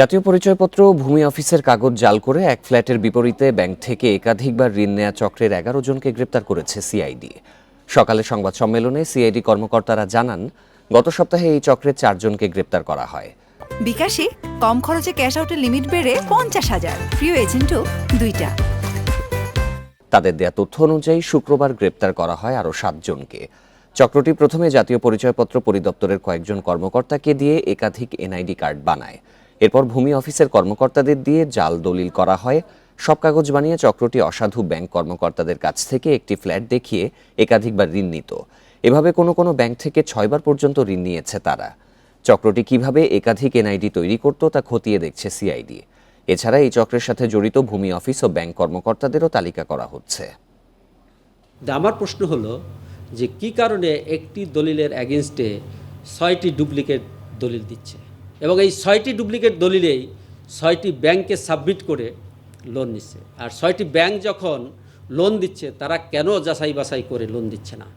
জাতীয় পরিচয়পত্র ভূমি অফিসের কাগজ জাল করে এক ফ্ল্যাটের বিপরীতে ব্যাংক থেকে একাধিকবার ঋণ নেয়া চক্রের এগারো জনকে গ্রেপ্তার করেছে সিআইডি। সকালে সংবাদ সম্মেলনে সিআইডি কর্মকর্তারা জানান গত সপ্তাহে এই চক্রের চারজনকে গ্রেপ্তার করা হয়। বিকাশে কম খরচে ক্যাশ আউটের লিমিট বেড়ে পঞ্চাশ হাজার। প্রিয় এজেন্টও দুইটা। তাদের দেয়া তথ্য অনুযায়ী শুক্রবার গ্রেপ্তার করা হয় আরও সাতজনকে চক্রটি প্রথমে জাতীয় পরিচয়পত্র পরিদপ্তরের কয়েকজন কর্মকর্তাকে দিয়ে একাধিক এনআইডি কার্ড বানায়। এরপর ভূমি অফিসের কর্মকর্তাদের দিয়ে জাল দলিল করা হয়। সব কাগজ বানিয়ে চক্রটি অসাধু ব্যাংক কর্মকর্তাদের কাছ থেকে একটি ফ্ল্যাট দেখিয়ে একাধিকবার ঋণ নিত। এভাবে কোনো কোনো ব্যাংক থেকে ছয়বার পর্যন্ত ঋণ নিয়েছে তারা। চক্রটি কীভাবে একাধিক এনআইডি তৈরি করত তা খতিয়ে দেখছে সিআইডি। এছাড়া এই চক্রের সাথে জড়িত ভূমি অফিস ও ব্যাংক কর্মকর্তাদেরও তালিকা করা হচ্ছে। আমার প্রশ্ন হলো যে কি কারণে একটি দলিলের অ্যাগেনস্টে ছয়টি ডুপ্লিকেট দলিল দিচ্ছে? এবং এই ছয়টি ডুপ্লিকেট দলিলেই ছয়টি ব্যাংকে সাবমিট করে লোন নিচ্ছে। আর ছয়টি ব্যাংক যখন লোন দিচ্ছে, তারা কেন যাচাই বাছাই করে লোন দিচ্ছে না?